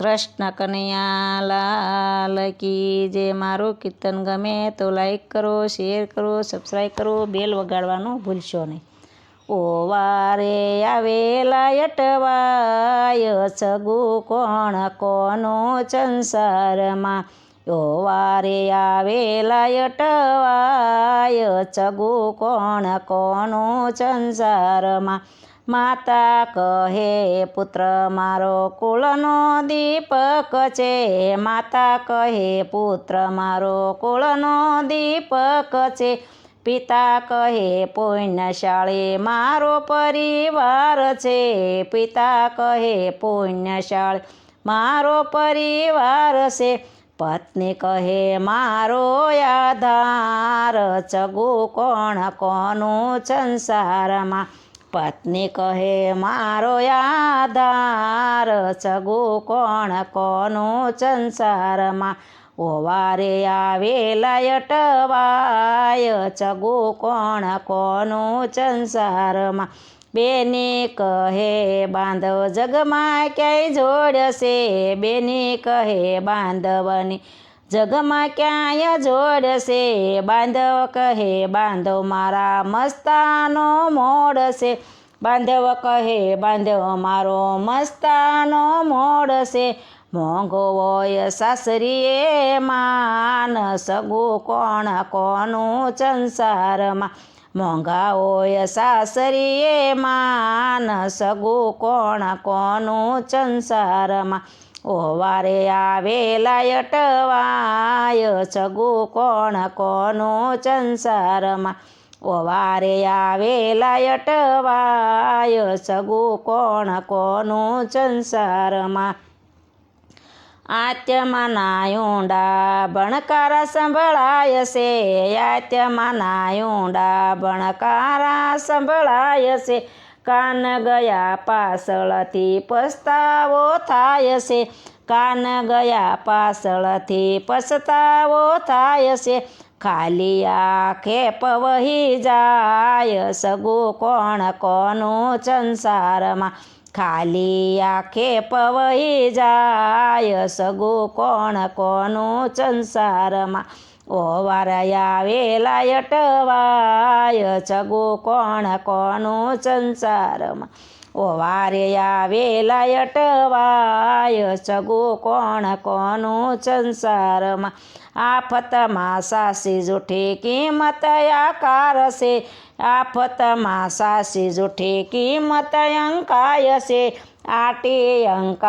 કૃષ્ણ કનૈયા લાલ કી જે મારું કીર્તન ગમે તો લાઈક કરો શેર કરો સબસ્ક્રાઈબ કરો બેલ વગાડવાનું ભૂલશો નહીં. ઓ વારે આવેલા અટવાય સગુ કોણ, કોનો સંસારમાં? ઓ વારે આવેલા અટવાય ચગુ કોણ, કોનો સંસારમાં? માતા કહે, પુત્ર, મારો કુળનો દીપક છે માતા કહે, પુત્ર, મારો કુળનો દીપક છે પિતા કહે, પુણ્યશાળી મારો પરિવાર છે. પિતા કહે, પુણ્યશાળી મારો પરિવાર છે. પત્ની કહે, મારો આધાર. ચગુ કોણ, કોનું સંસારમાં? પત્ની કહે, મારો આધાર ચગો કોણ? કોનું સંસારમાં? ઓવારે આવેલા અટવાય ચગુ કોણ? કોનું સંસારમાં? બેની કહે, બાંધવ જગમાં ક્યાંય જોડશે? બેની કહે, બાંધવની જગમાં ક્યાંય જોડશે બાંધવ કહે બાંધવ મારા મસ્તાનો મોડશે બાંધવ કહે બાંધવ મારો મસ્તાનો મોડશે મોંઘો હોય સાસરીએ માન સગુ કોણ, કોનું સંસારમાં? મોંઘા હોય સાસરીએ માન સગુ કોણ, કોનું સંસારમાં? ઓવારે આવેલા અટવાય સગુ કોણ કોનો સંસારમાં? ઓવારે આવેલા અટવાય સગુ કોણ કોનું સંસારમાં? આત્યમાં નાયુંડા બણકારા સંભળાય છે આત્યમાં નાયુંડા બણકારા સંભળાય છે. કાન ગયા પાછળથી પસ્તાવો થાય છે. કાન ગયા પાછળથી પસ્તાવો થાય છે. ખાલી આંખે પવહી જાય સગુ કોણ કોનું સંસારમાં. ખાલી આંખે પવહી જાય સગુ કોણ કોનું સંસારમાં. ઓવારયા વેલા અટવાય સગુ કોણ કોનું સંસારમાં? ઓવારે આવેલા સગુ કોણ કોનું સંસારમાં? આફતમાં સાસી જૂઠી કિંમત આકાર છે. આફતમાં સાસી જૂઠી કિંમત અંકાય છે. આટી અંકા